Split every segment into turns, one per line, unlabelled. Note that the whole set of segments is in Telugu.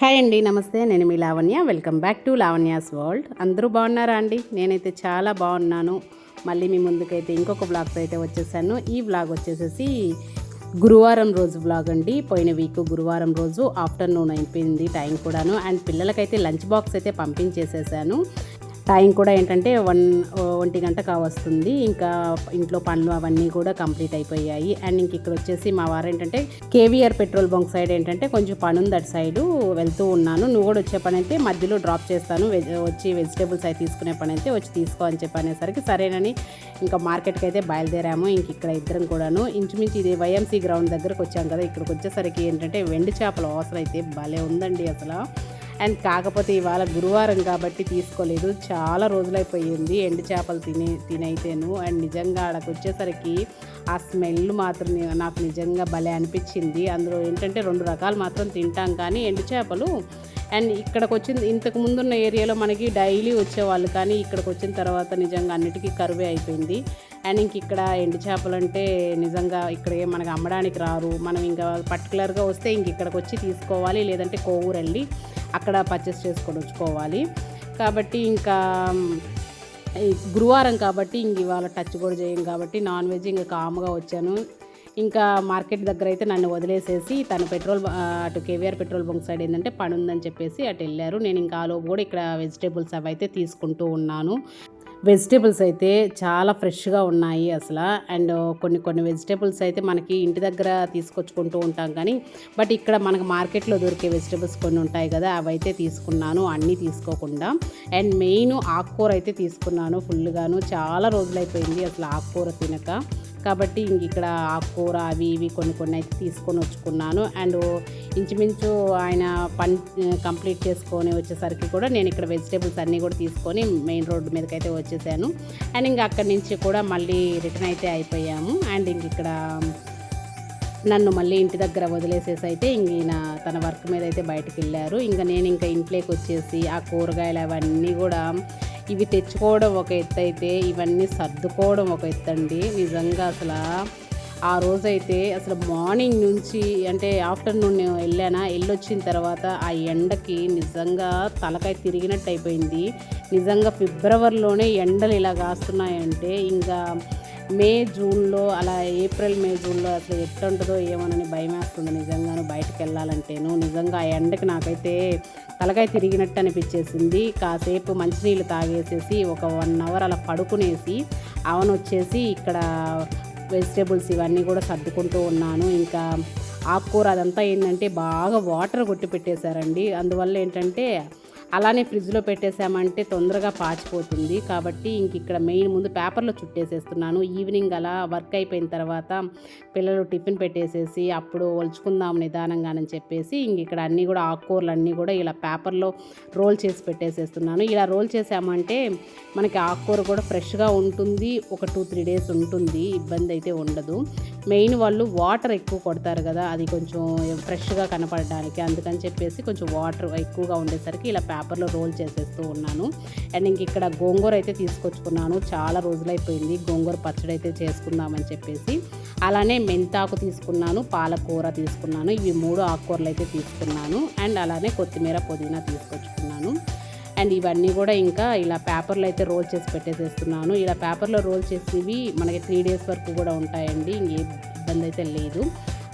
హాయ్ అండి నమస్తే. నేను మీ Lavanya. Welcome back to Lavanya's world అందరూ బాగున్నారా అండి? నేనైతే చాలా బాగున్నాను. మళ్ళీ మీ ముందుకైతే ఇంకొక బ్లాగ్తో అయితే వచ్చేసాను. ఈ బ్లాగ్ వచ్చేసేసి గురువారం రోజు బ్లాగ్ అండి. పోయిన వీక్ గురువారం రోజు ఆఫ్టర్నూన్ అయిపోయింది టైం కూడాను. అండ్ పిల్లలకైతే లంచ్ బాక్స్ అయితే పంపించేసేసాను. టైం కూడా ఏంటంటే వన్ ఒంటి గంట కావస్తుంది. ఇంకా ఇంట్లో పనులు అవన్నీ కూడా కంప్లీట్ అయిపోయాయి. అండ్ ఇంక ఇక్కడ వచ్చేసి మా వారు ఏంటంటే కేవీఆర్ పెట్రోల్ బంక్ సైడ్ ఏంటంటే కొంచెం పని ఉంది అటు సైడు వెళ్తూ ఉన్నాను. నువ్వు కూడా వచ్చే పని అయితే మధ్యలో డ్రాప్ చేస్తాను. వచ్చి వెజిటేబుల్స్ అయితే తీసుకునే పని అయితే వచ్చి తీసుకో అని చెప్పి అనేసరికి సరేనని ఇంకా మార్కెట్కి అయితే బయలుదేరాము. ఇంక ఇక్కడ ఇద్దరం కూడాను ఇంచుమించు ఇది వైఎంసీ గ్రౌండ్ దగ్గరకు వచ్చాం కదా. ఇక్కడికి వచ్చేసరికి ఏంటంటే వెండి చేపల అవసరం అయితే భలే ఉందండి అసలు. అండ్ కాకపోతే ఇవాళ గురువారం కాబట్టి తీసుకోలేదు. చాలా రోజులైపోయింది ఎండు చేపలు తినే తినైతేను. అండ్ నిజంగా ఆడకు వచ్చేసరికి ఆ స్మెల్ మాత్రం నాకు నిజంగా భలే అనిపించింది. అందులో ఏంటంటే రెండు రకాలు మాత్రం తింటాం కానీ ఎండు చేపలు. అండ్ ఇక్కడికి వచ్చిన ఇంతకు ముందున్న ఏరియాలో మనకి డైలీ వచ్చేవాళ్ళు కానీ ఇక్కడికి వచ్చిన తర్వాత నిజంగా అన్నిటికీ కరువే అయిపోయింది. అండ్ ఇంక ఇక్కడ ఎండు చేపలు అంటే నిజంగా ఇక్కడ ఏం మనకి అమ్మడానికి రారు. మనం ఇంకా పర్టికులర్గా వస్తే ఇంక ఇక్కడికి వచ్చి తీసుకోవాలి. లేదంటే కోవూరు వెళ్ళి అక్కడ పర్చేస్ చేసుకొని వచ్చుకోవాలి కాబట్టి ఇంకా గురువారం కాబట్టి ఇంక ఇవాళ టచ్ కూడా చేయం కాబట్టి నాన్ వెజ్ ఇంకా కామ్గా వచ్చాను. ఇంకా మార్కెట్ దగ్గర అయితే నన్ను వదిలేసేసి తను పెట్రోల్ అటు కేవీఆర్ పెట్రోల్ బంక్ సైడ్ ఏంటంటే పని ఉందని చెప్పేసి అటు వెళ్ళారు. నేను ఇంకా ఆలోపు కూడా ఇక్కడ వెజిటేబుల్స్ అవి అయితే తీసుకుంటూ ఉన్నాను. వెజిటేబుల్స్ అయితే చాలా ఫ్రెష్గా ఉన్నాయి అసలు. అండ్ కొన్ని కొన్ని వెజిటేబుల్స్ అయితే మనకి ఇంటి దగ్గర తీసుకొచ్చుకుంటూ ఉంటాం కానీ బట్ ఇక్కడ మనకు మార్కెట్లో దొరికే వెజిటేబుల్స్ కొన్ని ఉంటాయి కదా అవి అయితే తీసుకున్నాను అన్నీ తీసుకోకుండా. అండ్ మెయిన్ ఆకుకూర అయితే తీసుకున్నాను ఫుల్గాను చాలా రోజులైపోయింది అసలు ఆకుకూర తినక. కాబట్టి ఇంక ఇక్కడ ఆకుకూర అవి ఇవి కొన్ని కొన్ని అయితే తీసుకొని వచ్చుకున్నాను. అండ్ ఇంచుమించు ఆయన పని కంప్లీట్ చేసుకొని వచ్చేసరికి కూడా నేను ఇక్కడ వెజిటేబుల్స్ అన్నీ కూడా తీసుకొని మెయిన్ రోడ్డు మీదకి అయితే వచ్చేసాను. అండ్ ఇంకా అక్కడి నుంచి కూడా మళ్ళీ రిటర్న్ అయితే అయిపోయాము. అండ్ ఇంక ఇక్కడ నన్ను మళ్ళీ ఇంటి దగ్గర వదిలేసేసి అయితే ఇంక ఈయన తన వర్క్ మీద అయితే బయటకు వెళ్ళారు. ఇంకా నేను ఇంకా ఇంట్లోకి వచ్చేసి ఆ కూరగాయలు అవన్నీ కూడా ఇవి తెచ్చుకోవడం ఒక ఎత్తు అయితే ఇవన్నీ సర్దుకోవడం ఒక ఎత్తు అండి. నిజంగా అసలు ఆ రోజైతే అసలు మార్నింగ్ నుంచి అంటే ఆఫ్టర్నూన్ నేను వెళ్ళానా వెళ్ళొచ్చిన తర్వాత ఆ ఎండకి నిజంగా తలకాయ తిరిగినట్టు అయిపోయింది. నిజంగా ఫిబ్రవరిలోనే ఎండలు ఇలా కాస్తున్నాయంటే ఇంకా మే జూన్లో అలా ఏప్రిల్ మే జూన్లో అసలు ఎట్టుంటుందో ఏమోనని భయం వేస్తుంది నిజంగాను బయటకు వెళ్ళాలంటేను. నిజంగా ఆ ఎండకి నాకైతే తలకాయ తిరిగినట్టు అనిపించేసింది. కాసేపు మంచినీళ్ళు తాగేసేసి ఒక వన్ అవర్ అలా పడుకునేసి అవన్ వచ్చేసి ఇక్కడ వెజిటేబుల్స్ ఇవన్నీ కూడా సర్దుకుంటూ ఉన్నాను. ఇంకా ఆకుకూర అదంతా ఏంటంటే బాగా వాటర్ కొట్టి పెట్టేశారండి. అందువల్ల ఏంటంటే అలానే ఫ్రిడ్జ్లో పెట్టేసామంటే తొందరగా పాచిపోతుంది. కాబట్టి ఇంక ఇక్కడ మెయిన్ ముందు పేపర్లో చుట్టేసేస్తున్నాను. ఈవినింగ్ అలా వర్క్ అయిపోయిన తర్వాత పిల్లలు టిఫిన్ పెట్టేసేసి అప్పుడు ఒలుచుకుందాం నిదానంగానని చెప్పేసి ఇంక ఇక్కడ అన్నీ కూడా ఆకుకూరలు అన్నీ కూడా ఇలా పేపర్లో రోల్ చేసి పెట్టేసేస్తున్నాను. ఇలా రోల్ చేసామంటే మనకి ఆకుకూర కూడా ఫ్రెష్గా ఉంటుంది. ఒక టూ త్రీ డేస్ ఉంటుంది. ఇబ్బంది అయితే ఉండదు. మెయిన్ వాళ్ళు వాటర్ ఎక్కువ కొడతారు కదా అది కొంచెం ఫ్రెష్గా కనపడడానికి అందుకని చెప్పేసి కొంచెం వాటర్ ఎక్కువగా ఉండేసరికి ఇలా పేపర్లో రోల్ చేసేస్తూ ఉన్నాను. అండ్ ఇంక ఇక్కడ గోంగూర అయితే తీసుకొచ్చుకున్నాను. చాలా రోజులైపోయింది. గోంగూర పచ్చడి అయితే చేసుకుందామని చెప్పేసి అలానే మెంతాకు తీసుకున్నాను పాలకూర తీసుకున్నాను. ఇవి మూడు ఆకుకూరలు అయితే తీసుకున్నాను. అండ్ అలానే కొత్తిమీర పుదీనా తీసుకొచ్చుకున్నాను. అండ్ ఇవన్నీ కూడా ఇంకా ఇలా పేపర్లో అయితే రోల్ చేసి పెట్టేసేస్తున్నాను. ఇలా పేపర్లో రోల్ చేసినవి మనకి త్రీ డేస్ వరకు కూడా ఉంటాయండి. ఇంకే ఇబ్బంది అయితే లేదు.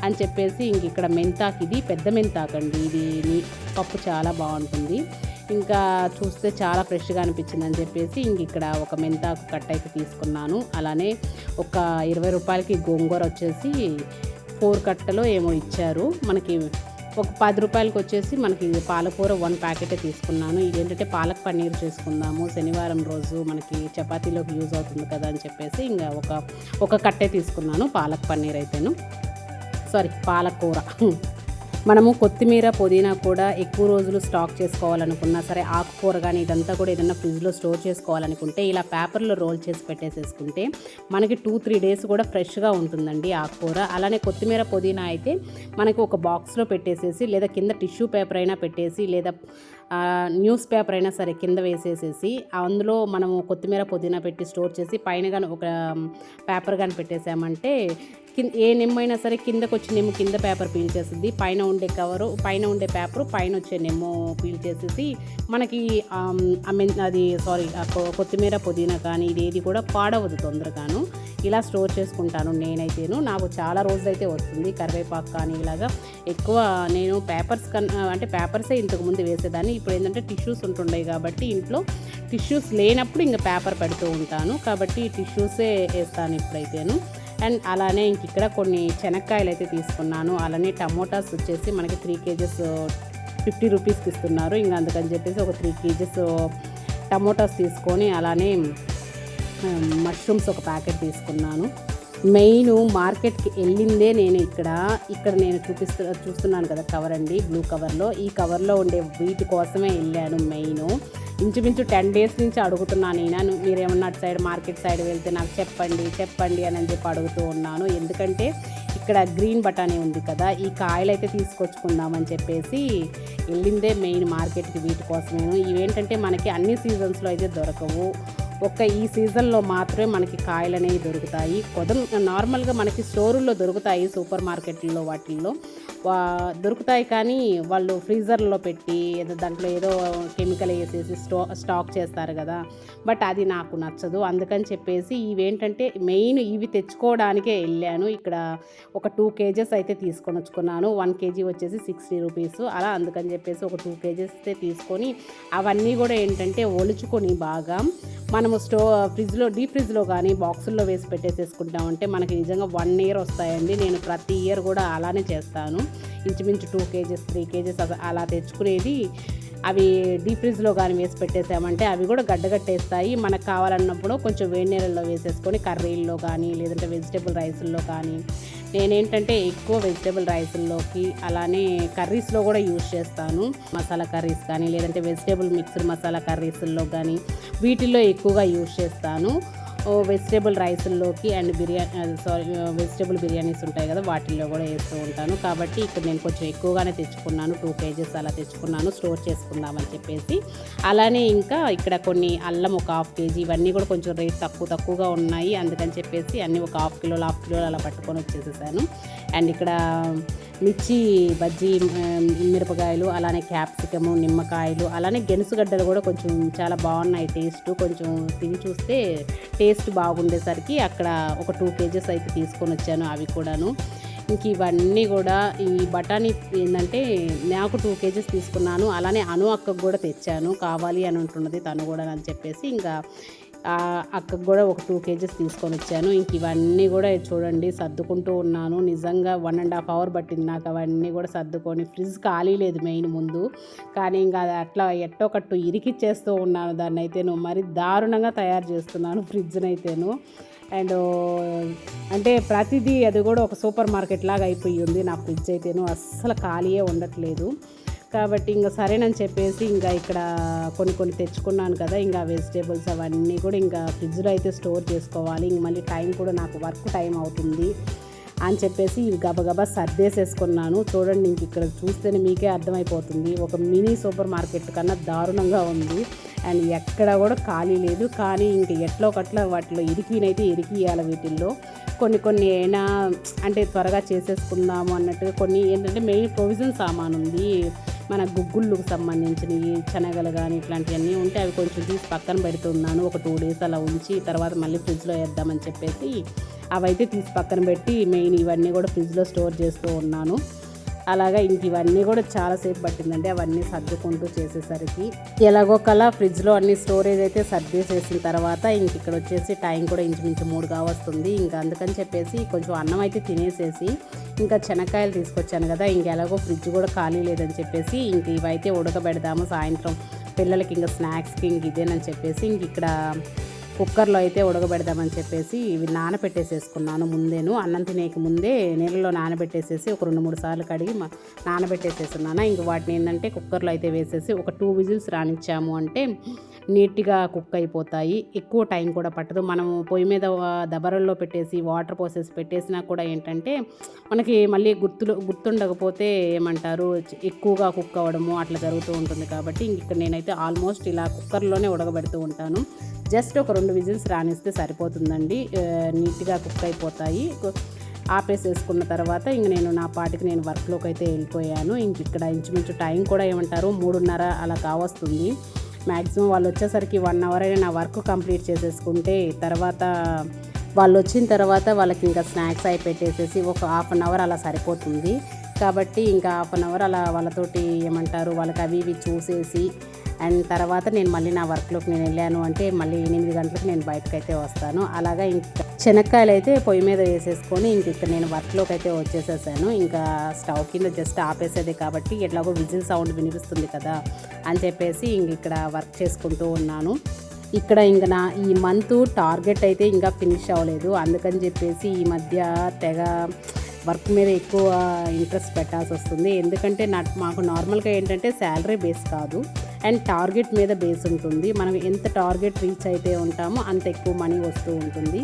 అని చెప్పేసి ఇంక ఇక్కడ మెంతాకు ఇది పెద్ద మెంతాకు అండి. ఇది పప్పు చాలా బాగుంటుంది. ఇంకా చూస్తే చాలా ఫ్రెష్గా అనిపించింది అని చెప్పేసి ఇంక ఇక్కడ ఒక మెంతాకు కట్ట అయితే తీసుకున్నాను. అలానే ఒక ఇరవై రూపాయలకి గోంగూర వచ్చేసి ఫోర్ కట్టలో ఏమో ఇచ్చారు. మనకి ఒక పది రూపాయలకి వచ్చేసి మనకి పాలకూర వన్ ప్యాకెటే తీసుకున్నాను. ఇదేంటంటే పాలక్ పన్నీర్ చేసుకుందాము. శనివారం రోజు మనకి చపాతీలోకి యూజ్ అవుతుంది కదా అని చెప్పేసి ఇంకా ఒక ఒక కట్టే తీసుకున్నాను పాలక్ పన్నీర్ అయితేను. సారీ పాలకూర. మనము కొత్తిమీర పుదీనా కూడా ఎక్కువ రోజులు స్టాక్ చేసుకోవాలనుకున్నా సరే ఆకుకూర కానీ ఇదంతా కూడా ఏదైనా ఫ్రిడ్జ్లో స్టోర్ చేసుకోవాలనుకుంటే ఇలా పేపర్లో రోల్ చేసి పెట్టేసేసుకుంటే మనకి టూ త్రీ డేస్ కూడా ఫ్రెష్గా ఉంటుందండి ఆకుకూర. అలానే కొత్తిమీర పుదీనా అయితే మనకి ఒక బాక్స్లో పెట్టేసేసి లేదా కింద టిష్యూ పేపర్ అయినా పెట్టేసి లేదా న్యూస్ పేపర్ అయినా సరే కింద వేసేసేసి అందులో మనము కొత్తిమీర పుదీనా పెట్టి స్టోర్ చేసి పైన కానీ ఒక పేపర్ కానీ పెట్టేసామంటే కింద ఏ అయినా సరే కిందకు వచ్చి నిమ్మ కింద పేపర్ పీల్ చేస్తుంది. పైన ఉండే కవరు పైన ఉండే పేపర్ పైన వచ్చే నిమ్మ పీల్ చేసేసి మనకి అది సారీ కొత్తిమీర పుదీనా కానీ ఇది ఏది కూడా పాడవదు తొందరగాను. ఇలా స్టోర్ చేసుకుంటాను నేనైతేను. నాకు చాలా రోజులైతే వస్తుంది. కరివేపాకు కానీ ఇలాగా ఎక్కువ నేను పేపర్స్ కన్నా అంటే పేపర్సే ఇంతకుముందు వేసేదాన్ని. ఇప్పుడు ఏంటంటే టిష్యూస్ ఉంటుండయి కాబట్టి ఇంట్లో టిష్యూస్ లేనప్పుడు ఇంకా పేపర్ పెడుతూ ఉంటాను. కాబట్టి టిష్యూసే వేస్తాను ఇప్పుడైతేను. అండ్ అలానే ఇంక ఇక్కడ కొన్ని శనక్కాయలు అయితే తీసుకున్నాను. అలానే టమోటాస్ వచ్చేసి మనకి త్రీ కేజెస్ ఫిఫ్టీ రూపీస్కి ఇస్తున్నారు. ఇంకా అందుకని చెప్పేసి ఒక త్రీ కేజెస్ టమోటాస్ తీసుకొని అలానే మష్రూమ్స్ ఒక ప్యాకెట్ తీసుకున్నాను. మెయిన్ మార్కెట్కి వెళ్ళిందే నేను ఇక్కడ. ఇక్కడ నేను చూపిస్తు చూస్తున్నాను కదా కవర్ అండి బ్లూ కవర్లో ఈ కవర్లో ఉండే వీటి కోసమే వెళ్ళాను మెయిన్. ఇంచుమించు టెన్ డేస్ నుంచి అడుగుతున్నాను నేను. మీరేమన్నా అటు సైడ్ మార్కెట్ సైడ్ వెళ్తే నాకు చెప్పండి చెప్పండి అని అని చెప్పి అడుగుతూ ఉన్నాను. ఎందుకంటే ఇక్కడ గ్రీన్ బటానీ ఉంది కదా ఈ కాయలు అయితే తీసుకొచ్చుకుందామని చెప్పేసి వెళ్ళిందే మెయిన్ మార్కెట్కి వీటి కోసమేను. ఇవేంటంటే మనకి అన్ని సీజన్స్లో అయితే దొరకవు. ఒక్క ఈ సీజన్లో మాత్రమే మనకి కాయలు అనేవి దొరుకుతాయి. కొదం నార్మల్గా మనకి స్టోరుల్లో దొరుకుతాయి సూపర్ మార్కెట్లో వాటిల్లో. దొరుకుతాయి కానీ వాళ్ళు ఫ్రీజర్లో పెట్టి ఏదో దాంట్లో ఏదో కెమికల్ వేసేసి స్టో స్టాక్ చేస్తారు కదా. బట్ అది నాకు నచ్చదు. అందుకని చెప్పేసి ఇవేంటంటే మెయిన్ ఇవి తెచ్చుకోవడానికే వెళ్ళాను. ఇక్కడ ఒక టూ కేజెస్ అయితే తీసుకొని వచ్చుకున్నాను వన్ కేజీ వచ్చేసి సిక్స్టీ రూపీస్. అలా అందుకని చెప్పేసి ఒక టూ కేజెస్ అయితే తీసుకొని అవన్నీ కూడా ఏంటంటే ఒలుచుకొని బాగా మనము స్టో ఫ్రిడ్జ్లో డీప్ ఫ్రిడ్జ్లో కానీ బాక్సుల్లో వేసి పెట్టేసేసుకుంటామంటే మనకి నిజంగా వన్ ఇయర్ వస్తాయండి. నేను ప్రతి ఇయర్ కూడా అలానే చేస్తాను. ఇంచుమించు టూ కేజెస్ త్రీ కేజెస్ అలా తెచ్చుకునేది అవి డీప్ ఫ్రిడ్జ్లో కానీ వేసి పెట్టేసామంటే అవి కూడా గడ్డగట్టేస్తాయి. మనకు కావాలన్నప్పుడు కొంచెం వేడి నీళ్ళల్లో వేసేసుకొని కర్రీల్లో కానీ లేదంటే వెజిటేబుల్ రైస్ల్లో కానీ నేనేంటంటే ఎక్కువ వెజిటేబుల్ రైస్ల్లోకి అలానే కర్రీస్లో కూడా యూజ్ చేస్తాను. మసాలా కర్రీస్ కానీ లేదంటే వెజిటేబుల్ మిక్స్డ్ మసాలా కర్రీస్ల్లో కానీ వీటిల్లో ఎక్కువగా యూజ్ చేస్తాను. వెజిటేబుల్ రైస్లోకి and biryani sorry vegetable biryanis ఉంటాయి కదా వాటిల్లో కూడా వేస్తూ ఉంటాను. కాబట్టి ఇక్కడ నేను కొంచెం ఎక్కువగానే తెచ్చుకున్నాను టూ కేజెస్ అలా తెచ్చుకున్నాను స్టోర్ చేసుకుందామని చెప్పేసి. అలానే ఇంకా ఇక్కడ కొన్ని అల్లం ఒక హాఫ్ కేజీ ఇవన్నీ కూడా కొంచెం రేట్ తక్కువ తక్కువగా ఉన్నాయి. అందుకని చెప్పేసి అన్నీ ఒక హాఫ్ కిలోలు హాఫ్ కిలోలు అలా పట్టుకొని వచ్చేసేసాను. అండ్ ఇక్కడ మిర్చి బజ్జీ మిరపకాయలు అలానే క్యాప్సికము నిమ్మకాయలు అలానే గెనుసుగడ్డలు కూడా కొంచెం చాలా బాగున్నాయి టేస్ట్. కొంచెం తిని చూస్తే టేస్ట్ బాగుండేసరికి అక్కడ ఒక టూ కేజెస్ అయితే తీసుకొని వచ్చాను అవి కూడాను. ఇంక ఇవన్నీ కూడా ఈ బఠానీ ఏంటంటే నాకు టూ కేజెస్ తీసుకున్నాను. అలానే అను అక్కకు కూడా తెచ్చాను. కావాలి అని ఉంటున్నది తను కూడా అని చెప్పేసి ఇంకా అక్కకు కూడా ఒక టూ కేజెస్ తీసుకొని వచ్చాను. ఇంక ఇవన్నీ కూడా చూడండి సర్దుకుంటూ ఉన్నాను. నిజంగా వన్ అండ్ హాఫ్ అవర్ పట్టింది నాకు. అవన్నీ కూడా సర్దుకొని ఫ్రిడ్జ్ ఖాళీ లేదు మెయిన్ ముందు. కానీ ఇంకా అది అట్లా ఎట్టో కట్టు ఇరికిచ్చేస్తూ ఉన్నాను. దాన్ని అయితేను మరి దారుణంగా తయారు చేస్తున్నాను ఫ్రిడ్జ్ని అయితేను అండ్ అంటే ప్రతిదీ అది కూడా ఒక సూపర్ మార్కెట్ లాగా అయిపోయి ఉంది. నా ఫ్రిడ్జ్ అయితేను అస్సలు ఖాళీయే ఉండట్లేదు. కాబట్టి ఇంకా సరేనని చెప్పేసి ఇంకా ఇక్కడ కొన్ని కొన్ని తెచ్చుకున్నాను కదా ఇంకా వెజిటేబుల్స్ అవన్నీ కూడా ఇంకా ఫ్రిడ్జ్లో అయితే స్టోర్ చేసుకోవాలి. ఇంక మళ్ళీ టైం కూడా నాకు వర్క్ టైం అవుతుంది అని చెప్పేసి ఇవి గబగబా సర్దేసేసుకున్నాను. చూడండి ఇంక ఇక్కడ చూస్తేనే మీకే అర్థమైపోతుంది. ఒక మినీ సూపర్ మార్కెట్ కన్నా దారుణంగా ఉంది. అండ్ ఎక్కడ కూడా ఖాళీ లేదు. కానీ ఇంక ఎట్లో ఒకట్లా వాటిలో ఇరికినైతే ఇరికియాలి వీటిల్లో. కొన్ని కొన్ని అయినా అంటే త్వరగా చేసేసుకుందాము అన్నట్టుగా కొన్ని ఏంటంటే మెయిన్ ప్రొవిజన్ సామాన్ ఉంది మన గుగ్గుళ్ళకు సంబంధించినవి శనగలు కానీ ఇట్లాంటివన్నీ ఉంటే అవి కొంచెం తీసి పక్కన పెడుతున్నాను. ఒక టూ డేస్ అలా ఉంచి తర్వాత మళ్ళీ ఫ్రిడ్జ్లో వేద్దామని చెప్పేసి అవైతే తీసి పక్కన పెట్టి మెయిన్ ఇవన్నీ కూడా ఫ్రిడ్జ్లో స్టోర్ చేస్తూ ఉన్నాను. అలాగా ఇంక ఇవన్నీ కూడా చాలాసేపు పట్టిందండి. అవన్నీ సర్దుకుంటూ చేసేసరికి ఎలాగోకలా ఫ్రిడ్జ్లో అన్ని స్టోరేజ్ అయితే సర్దేసేసిన తర్వాత ఇంక ఇక్కడ వచ్చేసి టైం కూడా ఇంచుమించు మూడు కావస్తుంది. ఇంకా అందుకని చెప్పేసి కొంచెం అన్నం అయితే తినేసేసి ఇంకా శనక్కాయలు తీసుకొచ్చాను కదా ఇంక ఎలాగో ఫ్రిడ్జ్ కూడా ఖాళీ లేదని చెప్పేసి ఇంక ఇవైతే ఉడకబెడదాము సాయంత్రం పిల్లలకి ఇంకా స్నాక్స్కి ఇంక ఇదేనని చెప్పేసి ఇంక ఇక్కడ కుక్కర్లో అయితే ఉడకబెడదామని చెప్పేసి ఇవి నానబెట్టేసేసుకున్నాను ముందేను. అన్నం తినేకి ముందే నీళ్ళలో నానబెట్టేసేసి ఒక రెండు మూడు సార్లు కడిగి మ- నానబెట్టేసేస్తున్నాను ఇంక వాటిని ఏంటంటే కుక్కర్లో అయితే వేసేసి ఒక టూ విజిల్స్ రానిచ్చాము అంటే నీట్గా కుక్ అయిపోతాయి. ఎక్కువ టైం కూడా పట్టదు. మనం పొయ్యి మీద దబరల్లో పెట్టేసి వాటర్ పోసేసి పెట్టేసినా కూడా ఏంటంటే మనకి మళ్ళీ గుర్తులు గుర్తుండకపోతే ఏమంటారు ఎక్కువగా కుక్ అవ్వడము అట్లా జరుగుతూ ఉంటుంది కాబట్టి ఇంక నేనైతే ఆల్మోస్ట్ ఇలా కుక్కర్లోనే ఉడకబెడుతూ ఉంటాను. జస్ట్ ఒక రెండు విజిల్స్ రానిస్తే సరిపోతుందండి. నీట్గా కుక్ అయిపోతాయి. ఆపేసేసుకున్న తర్వాత ఇంక నేను నా పాటికి నేను వర్క్లోకి అయితే వెళ్ళిపోయాను. ఇంక ఇక్కడ ఇంచుమించు టైం కూడా ఏమంటారు? మూడున్నర అలా కావస్తుంది. మ్యాక్సిమం వాళ్ళు వచ్చేసరికి వన్ అవర్ అయినా నా వర్క్ కంప్లీట్ చేసేసుకుంటే తర్వాత వాళ్ళు వచ్చిన తర్వాత వాళ్ళకి ఇంకా స్నాక్స్ అయి పెట్టేసేసి ఒక హాఫ్ అన్ అవర్ అలా సరిపోతుంది. కాబట్టి ఇంకా హాఫ్ అన్ అవర్ అలా వాళ్ళతోటి ఏమంటారు? వాళ్ళకి అవి ఇవి చూసేసి అండ్ తర్వాత నేను మళ్ళీ నా వర్క్లోకి నేను వెళ్ళాను అంటే మళ్ళీ ఎనిమిది గంటలకు నేను బయటకు అయితే వస్తాను. అలాగా ఇంకా శనక్కాయలు అయితే పొయ్యి మీద వేసేసుకొని ఇంక ఇక్కడ నేను వర్క్లోకి అయితే వచ్చేసేసాను. ఇంకా స్టవ్ కింద జస్ట్ ఆపేసేదే కాబట్టి ఎట్లాగో విజిల్ సౌండ్ వినిపిస్తుంది కదా అని చెప్పేసి ఇంక ఇక్కడ వర్క్ చేసుకుంటూ ఉన్నాను. ఇక్కడ ఇంక నా ఈ మంత్ టార్గెట్ అయితే ఇంకా ఫినిష్ అవ్వలేదు. అందుకని చెప్పేసి ఈ మధ్య తెగ వర్క్ మీద ఎక్కువ ఇంట్రెస్ట్ పెట్టాల్సి వస్తుంది. ఎందుకంటే నా మాకు నార్మల్గా ఏంటంటే శాలరీ బేస్ కాదు. అండ్ టార్గెట్ మీద బేస్ ఉంటుంది. మనం ఎంత టార్గెట్ రీచ్ అయితే ఉంటామో అంత ఎక్కువ మనీ వస్తూ ఉంటుంది.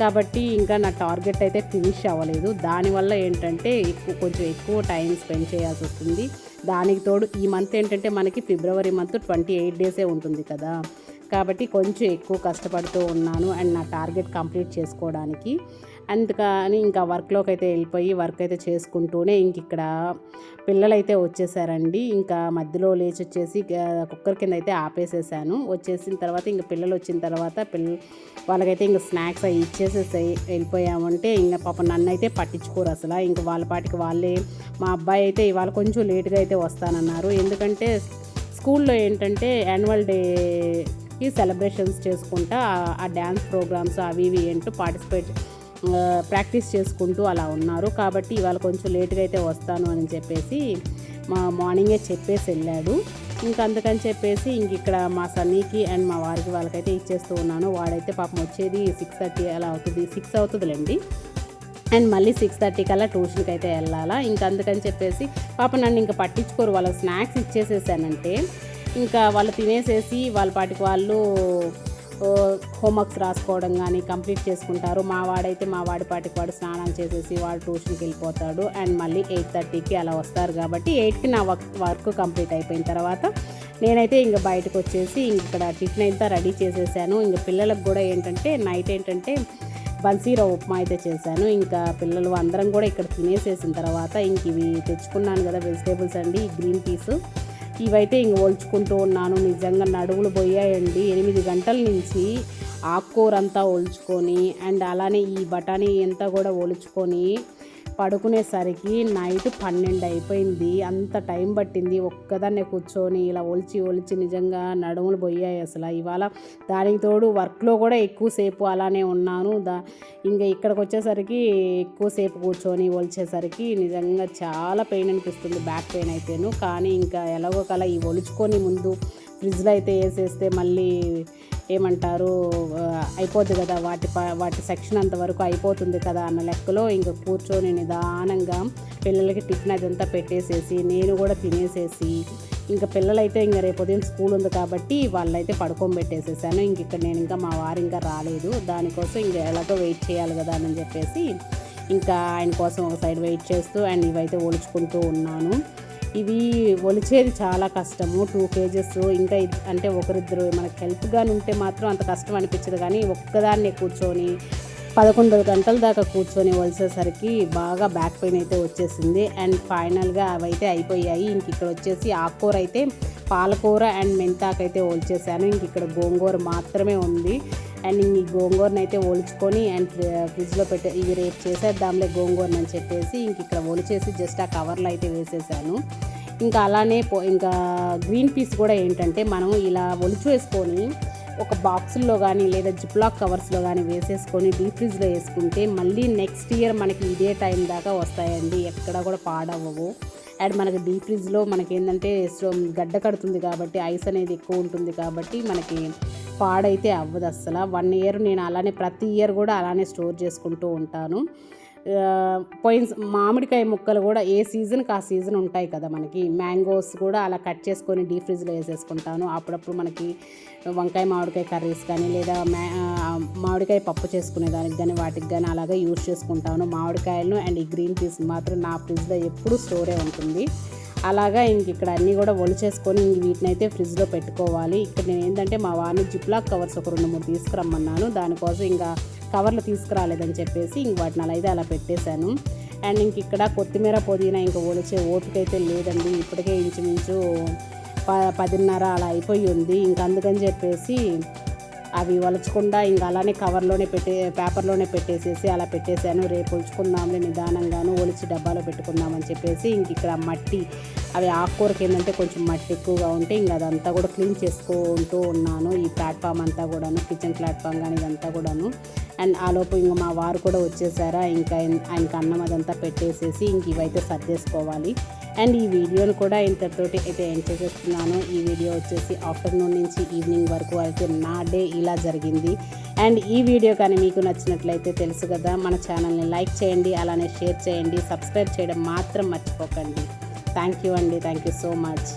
కాబట్టి ఇంకా నా టార్గెట్ అయితే ఫినిష్ అవ్వలేదు. దానివల్ల ఏంటంటే ఎక్కువ కొంచెం ఎక్కువ టైం స్పెండ్ చేయాల్సి వస్తుంది. దానికి తోడు ఈ మంత్ ఏంటంటే మనకి ఫిబ్రవరి మంత్ ట్వంటీ ఎయిట్ డేసే ఉంటుంది కదా. కాబట్టి కొంచెం ఎక్కువ కష్టపడుతూ ఉన్నాను అండ్ నా టార్గెట్ కంప్లీట్ చేసుకోవడానికి. అందుకని ఇంకా వర్క్లోకి అయితే వెళ్ళిపోయి వర్క్ అయితే చేసుకుంటూనే ఇంక ఇక్కడ పిల్లలైతే వచ్చేసారండి. ఇంకా మధ్యలో లేచి వచ్చేసి కుక్కర్ కింద అయితే ఆపేసేసాను. వచ్చేసిన తర్వాత ఇంక పిల్లలు వచ్చిన తర్వాత పిల్ల వాళ్ళకైతే ఇంక స్నాక్స్ అవి ఇచ్చేసేసి వెళ్ళిపోయామంటే ఇంకా పాప నన్ను అయితే పట్టించుకోరు అసలు. ఇంక వాళ్ళ పాటికి వాళ్ళే మా అబ్బాయి అయితే ఇవాళ కొంచెం లేట్గా అయితే వస్తానన్నారు. ఎందుకంటే స్కూల్లో ఏంటంటే యాన్యువల్ డేకి సెలబ్రేషన్స్ చేసుకుంటా ఆ డ్యాన్స్ ప్రోగ్రామ్స్ అవి ఇవి ఏంటో పార్టిసిపేట్ ప్రాక్టీస్ చేసుకుంటూ అలా ఉన్నారు. కాబట్టి ఇవాళ కొంచెం లేట్గా అయితే వస్తాను అని చెప్పేసి మా మార్నింగే చెప్పేసి వెళ్ళాడు. ఇంకా అందుకని చెప్పేసి ఇంక ఇక్కడ మా సన్నీకి అండ్ మా వారికి వాళ్ళకైతే ఇచ్చేస్తూ ఉన్నాను. వాడైతే పాపం వచ్చేది సిక్స్ థర్టీ అలా అవుతుంది. సిక్స్ అవుతుందిలేండి. అండ్ మళ్ళీ సిక్స్ థర్టీ కల్లా ట్యూషన్కి అయితే వెళ్ళాలా. ఇంకా అందుకని చెప్పేసి పాప నన్ను ఇంకా పట్టించుకోరు. వాళ్ళ స్నాక్స్ ఇచ్చేసేసానంటే ఇంకా వాళ్ళు తినేసేసి వాళ్ళ పాటికి వాళ్ళు హోంవర్క్స్ రాసుకోవడం కానీ కంప్లీట్ చేసుకుంటారు. మా వాడైతే మా వాడి పాటికి వాడు స్నానం చేసేసి వాడు ట్యూషన్కి వెళ్ళిపోతాడు. అండ్ మళ్ళీ ఎయిట్ థర్టీకి అలా వస్తారు కాబట్టి ఎయిట్కి నా వర్క్ వర్క్ కంప్లీట్ అయిపోయిన తర్వాత నేనైతే ఇంక బయటకు వచ్చేసి ఇక్కడ టిఫిన్ అయితే రెడీ చేసేసాను. ఇంక పిల్లలకు కూడా ఏంటంటే నైట్ ఏంటంటే బన్సీరా ఉప్మా అయితే చేశాను. ఇంకా పిల్లలు అందరం కూడా ఇక్కడ తినేసేసిన తర్వాత ఇంక ఇవి తెచ్చుకున్నాను కదా వెజిటేబుల్స్ అండి గ్రీన్ పీసు. ఇవైతే ఇంక ఒలుచుకుంటూ ఉన్నాను. నిజంగా నడువులు పోయాయండి. ఎనిమిది గంటల నుంచి ఆకుకూర అంతా ఒలుచుకొని అండ్ అలానే ఈ బఠానీ అంతా కూడా ఒలుచుకొని పడుకునేసరికి నైట్ పన్నెండు అయిపోయింది. అంత టైం పట్టింది. ఒక్కదాన్నే కూర్చొని ఇలా ఒలిచి ఒలిచి నిజంగా నడుములు పోయాయి అసలు. ఇవాళ దానికి తోడు వర్క్లో కూడా ఎక్కువసేపు అలానే ఉన్నాను. దా ఇంకా ఇక్కడికి వచ్చేసరికి ఎక్కువసేపు కూర్చొని ఒలిచేసరికి నిజంగా చాలా పెయిన్ అనిపిస్తుంది. బ్యాక్ పెయిన్ అయితేను. కానీ ఇంకా ఎలాగో కల ఈ ఒలుచుకొని ముందు ఫ్రిడ్జ్లో అయితే వేసేస్తే మళ్ళీ ఏమంటారు అయిపోద్ది కదా వాటి ప- వాటి సెక్షన్ అంతవరకు అయిపోతుంది కదా అన్న లెక్కలో ఇంకా కూర్చొని నిదానంగా పిల్లలకి టిఫిన్ అదంతా పెట్టేసేసి నేను కూడా తినేసేసి ఇంకా పిల్లలైతే ఇంకా రేపు ఉదయం స్కూల్ ఉంది కాబట్టి వాళ్ళైతే పడుకోబెట్టేసేసాను ఇంక ఇక్కడ నేను ఇంకా మా వారు ఇంకా రాలేదు. దానికోసం ఇంకా ఎలాగో వెయిట్ చేయాలి కదా అని చెప్పేసి ఇంకా ఆయన కోసం ఒక సైడ్ వెయిట్ చేస్తూ అండ్ ఇవైతే ఒలుచుకుంటూ ఉన్నాను. ఇవి ఒలిచేది చాలా కష్టము. టూ కేజెస్ ఇంకా అంటే ఒకరిద్దరు మనకు హెల్ప్గా ఉంటే మాత్రం అంత కష్టం అనిపించదు. కానీ ఒక్కదాన్నే కూర్చొని పదకొండు గంటల దాకా కూర్చొని వలసేసరికి బాగా బ్యాక్ పెయిన్ అయితే వచ్చేసింది. అండ్ ఫైనల్గా అవైతే అయిపోయాయి. ఇంక ఇక్కడ వచ్చేసి ఆకుకూర అయితే పాలకూర అండ్ మెంతాకైతే వలిచేసాను ఇంక ఇక్కడ గోంగూర మాత్రమే ఉంది. అండ్ ఈ గోంగూరను అయితే ఒలుచుకొని అండ్ ఫ్రిడ్జ్లో పెట్టి ఇవి రేపు చేసేద్దాంలే గోంగూరని అని చెప్పేసి ఇంక ఇక్కడ ఒలిచేసి జస్ట్ ఆ కవర్లో అయితే వేసేసాను. ఇంకా అలానే పో ఇంకా గ్రీన్ పీస్ కూడా ఏంటంటే మనం ఇలా ఒలిచి వేసుకొని ఒక బాక్సుల్లో కానీ లేదా జిప్లాక్ కవర్స్లో కానీ వేసేసుకొని డీప్ ఫ్రిడ్జ్లో వేసుకుంటే మళ్ళీ నెక్స్ట్ ఇయర్ మనకి ఇదే టైం దాకా వస్తాయండి. ఎక్కడ కూడా పాడవ్వవు. అండ్ మనకి డీప్ ఫ్రిడ్జ్లో మనకి ఏంటంటే గడ్డ కడుతుంది కాబట్టి ఐస్ అనేది ఎక్కువ ఉంటుంది కాబట్టి మనకి పాడైతే అవ్వదు అస్సలు వన్ ఇయర్ నేను అలానే ప్రతి ఇయర్ కూడా అలానే స్టోర్ చేసుకుంటూ ఉంటాను. పోయిన మామిడికాయ ముక్కలు కూడా ఏ సీజన్కి ఆ సీజన్ ఉంటాయి కదా మనకి. మ్యాంగోస్ కూడా అలా కట్ చేసుకొని డీప్ ఫ్రిడ్జ్లో వేసేసుకుంటాను. అప్పుడప్పుడు మనకి వంకాయ మామిడికాయ కర్రీస్ కానీ లేదా మామిడికాయ పప్పు చేసుకునే దానికి కానీ వాటికి కానీ అలాగే యూజ్ చేసుకుంటాను. మామిడికాయలను అండ్ ఈ గ్రీన్ పీస్ మాత్రం నా ఫ్రిడ్జ్లో ఎప్పుడూ స్టోరే ఉంటుంది. అలాగా ఇంక ఇక్కడ అన్నీ కూడా ఒలిచేసుకొని ఇంక వీటిని అయితే ఫ్రిడ్జ్లో పెట్టుకోవాలి. ఇక్కడ నేను ఏంటంటే మా వారిని జిప్లాక్ కవర్స్ ఒక రెండు మూడు తీసుకురమ్మన్నాను. దానికోసం ఇంకా కవర్లు తీసుకురాలేదని చెప్పేసి ఇంక వాటిని అలా అయితే అలా పెట్టేశాను. అండ్ ఇంక ఇక్కడ కొత్తిమీర పుదీనా ఇంకా ఒలిచే ఓపిక అయితే లేదండి. ఇప్పటికే ఇంచుమించు ప పదిన్నర అలా అయిపోయి ఉంది. ఇంక అందుకని చెప్పేసి అవి వలచకుండా ఇంకా అలానే కవర్లోనే పెట్టే పేపర్లోనే పెట్టేసేసి అలా పెట్టేశాను. రేపు ఉంచుకుందాంలే నిదానంగాను ఒలిచి డబ్బాలో పెట్టుకుందామని చెప్పేసి ఇంక ఇక్కడ మట్టి అవి ఆకుకూరకి ఏంటంటే కొంచెం మట్టి ఎక్కువగా ఉంటే ఇంకా అదంతా కూడా క్లీన్ చేసుకుంటూ ఉన్నాను. ఈ ప్లాట్ఫామ్ అంతా కూడాను కిచెన్ ప్లాట్ఫామ్ కానీ ఇదంతా కూడాను. అండ్ ఆ లోపు ఇంక మా వారు కూడా వచ్చేసారా ఇంకా ఆయనకి అన్నం అదంతా పెట్టేసేసి ఇంక ఇవైతే సర్దేసుకోవాలి. అండ్ ఈ వీడియోను కూడా ఇంతతోటి అయితే ఎంజాయ్ చేస్తున్నాను ఈ వీడియో వచ్చేసి ఆఫ్టర్నూన్ నుంచి ఈవినింగ్ వరకు అయితే నా డే ఇలా జరిగింది. అండ్ ఈ వీడియో కానీ మీకు నచ్చినట్లయితే తెలుసు కదా మన ఛానల్ని లైక్ చేయండి అలానే షేర్ చేయండి సబ్స్క్రైబ్ చేయడం మాత్రం మర్చిపోకండి. థ్యాంక్ యూ అండి. Thank you so much